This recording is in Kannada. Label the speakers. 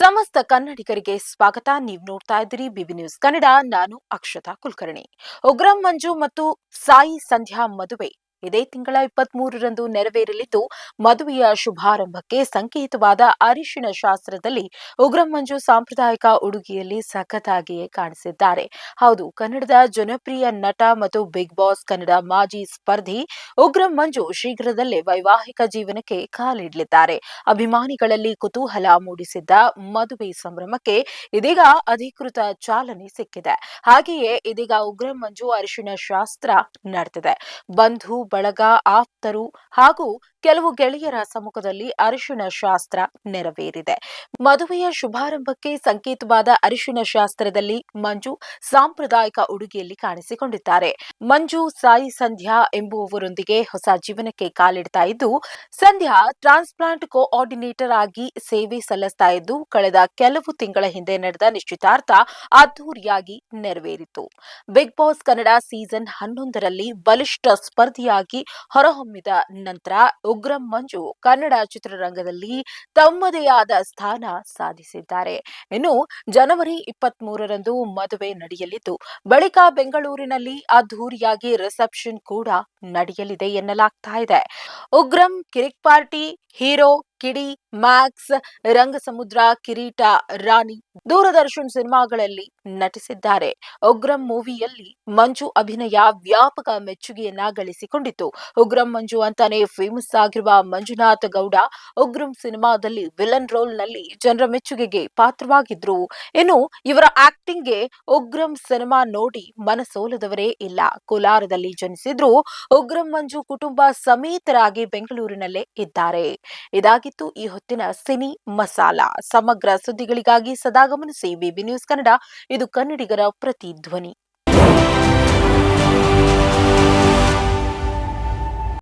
Speaker 1: ಸಮಸ್ತ ಕನ್ನಡಿಗರಿಗೆ ಸ್ವಾಗತ. ನೀವು ನೋಡ್ತಾ ಇದ್ದೀರಿ ಬಿಬಿ ನ್ಯೂಸ್ ಕನ್ನಡ. ನಾನು ಅಕ್ಷತಾ ಕುಲಕರ್ಣಿ. ಉಗ್ರಂ ಮಂಜು ಮತ್ತು ಸಾಯಿ ಸಂಧ್ಯಾ ಮದುವೆ. ಇದೇ ತಿಂಗಳ ಇಪ್ಪತ್ತ್ ಮೂರರಂದು ನೆರವೇರಲಿದ್ದು, ಮದುವೆಯ ಶುಭಾರಂಭಕ್ಕೆ ಸಂಕೇತವಾದ ಅರಿಶಿನ ಶಾಸ್ತ್ರದಲ್ಲಿ ಉಗ್ರಂ ಮಂಜು ಸಾಂಪ್ರದಾಯಿಕ ಉಡುಗೆಯಲ್ಲಿ ಸಖತ್ತಾಗಿಯೇ ಕಾಣಿಸಿದ್ದಾರೆ. ಹೌದು, ಕನ್ನಡದ ಜನಪ್ರಿಯ ನಟ ಮತ್ತು ಬಿಗ್ ಬಾಸ್ ಕನ್ನಡ ಮಾಜಿ ಸ್ಪರ್ಧಿ ಉಗ್ರಂ ಮಂಜು ಶೀಘ್ರದಲ್ಲೇ ವೈವಾಹಿಕ ಜೀವನಕ್ಕೆ ಕಾಲಿಡಲಿದ್ದಾರೆ. ಅಭಿಮಾನಿಗಳಲ್ಲಿ ಕುತೂಹಲ ಮೂಡಿಸಿದ್ದ ಮದುವೆ ಸಂಭ್ರಮಕ್ಕೆ ಇದೀಗ ಅಧಿಕೃತ ಚಾಲನೆ ಸಿಕ್ಕಿದೆ. ಹಾಗೆಯೇ ಇದೀಗ ಉಗ್ರಂ ಮಂಜು ಅರಿಶಿನ ಶಾಸ್ತ್ರ ನಡೆದಿದೆ ಬಂಧು ಬಳಗ, ಆಪ್ತರು ಹಾಗೂ ಕೆಲವು ಗೆಳೆಯರ ಸಮ್ಮುಖದಲ್ಲಿ ಅರಿಶಿನ ಶಾಸ್ತ್ರ ನೆರವೇರಿದೆ. ಮದುವೆಯ ಶುಭಾರಂಭಕ್ಕೆ ಸಂಕೇತವಾದ ಅರಿಶಿನ ಶಾಸ್ತ್ರದಲ್ಲಿ ಮಂಜು ಸಾಂಪ್ರದಾಯಿಕ ಉಡುಗೆಯಲ್ಲಿ ಕಾಣಿಸಿಕೊಂಡಿದ್ದಾರೆ. ಮಂಜು ಸಾಯಿ ಸಂಧ್ಯಾ ಎಂಬುವವರೊಂದಿಗೆ ಹೊಸ ಜೀವನಕ್ಕೆ ಕಾಲಿಡ್ತಾ ಇದ್ದು, ಸಂಧ್ಯಾ ಟ್ರಾನ್ಸ್ಪ್ಲಾಂಟ್ ಕೋಆರ್ಡಿನೇಟರ್ ಆಗಿ ಸೇವೆ ಸಲ್ಲಿಸ್ತಾ ಇದ್ದು, ಕಳೆದ ಕೆಲವು ತಿಂಗಳ ಹಿಂದೆ ನಡೆದ ನಿಶ್ಚಿತಾರ್ಥ ಅದ್ದೂರಿಯಾಗಿ ನೆರವೇರಿತು. ಬಿಗ್ ಬಾಸ್ ಕನ್ನಡ ಸೀಸನ್ ಹನ್ನೊಂದರಲ್ಲಿ ಬಲಿಷ್ಠ ಸ್ಪರ್ಧಿಯಾಗಿ ಹೊರಹೊಮ್ಮಿದ ನಂತರ ಉಗ್ರಂ ಮಂಜು ಕನ್ನಡ ಚಿತ್ರರಂಗದಲ್ಲಿ ತಮ್ಮದೇ ಆದ ಸ್ಥಾನ ಸಾಧಿಸಿದ್ದಾರೆ. ಇನ್ನು ಜನವರಿ ಇಪ್ಪತ್ತ್ ಮೂರರಂದು ಮದುವೆ ನಡೆಯಲಿದ್ದು, ಬಳಿಕ ಬೆಂಗಳೂರಿನಲ್ಲಿ ಅದ್ದೂರಿಯಾಗಿ ರಿಸೆಪ್ಷನ್ ಕೂಡ ನಡೆಯಲಿದೆ ಎನ್ನಲಾಗ್ತಾ ಇದೆ. Ugramm Kirik Party Hero Kidi, Max, Rangasamudra, Kireeta, Rani Doordarshan ಸಿನಿಮಾಗಳಲ್ಲಿ ನಟಿಸಿದ್ದಾರೆ. ಉಗ್ರಂ ಮೂವಿಯಲ್ಲಿ ಮಂಜು ಅಭಿನಯ ವ್ಯಾಪಕ ಮೆಚ್ಚುಗೆಯನ್ನ ಗಳಿಸಿಕೊಂಡಿತು ಉಗ್ರಂ ಮಂಜು ಅಂತಾನೆ ಫೇಮಸ್ ಆಗಿರುವ ಮಂಜುನಾಥ ಗೌಡ ಉಗ್ರಂ ಸಿನಿಮಾದಲ್ಲಿ ವಿಲನ್ ರೋಲ್ನಲ್ಲಿ ಜನರ ಮೆಚ್ಚುಗೆಗೆ ಪಾತ್ರವಾಗಿದ್ರು. ಇನ್ನು ಇವರ ಆಕ್ಟಿಂಗ್ಗೆ ಉಗ್ರಂ ಸಿನಿಮಾ ನೋಡಿ ಮನಸೋಲದವರೇ ಇಲ್ಲ. ಕೋಲಾರದಲ್ಲಿ ಜನಿಸಿದ್ರು ಉಗ್ರಂ ಮಂಜು ಕುಟುಂಬ ಸಮೇತರಾಗಿ ಬೆಂಗಳೂರಿನಲ್ಲೇ ಇದ್ದಾರೆ. ಇದಾಗಿತ್ತು ಈ ಹೊತ್ತಿನ ಸಿನಿ ಮಸಾಲ. ಸಮಗ್ರ ಸುದ್ದಿಗಳಿಗಾಗಿ ಸದಾ ಗಮನಿಸಿ ಬಿಬಿ ನ್ಯೂಸ್ ಕನ್ನಡ. ಇದು ಕನ್ನಡಿಗರ ಪ್ರತಿಧ್ವನಿ.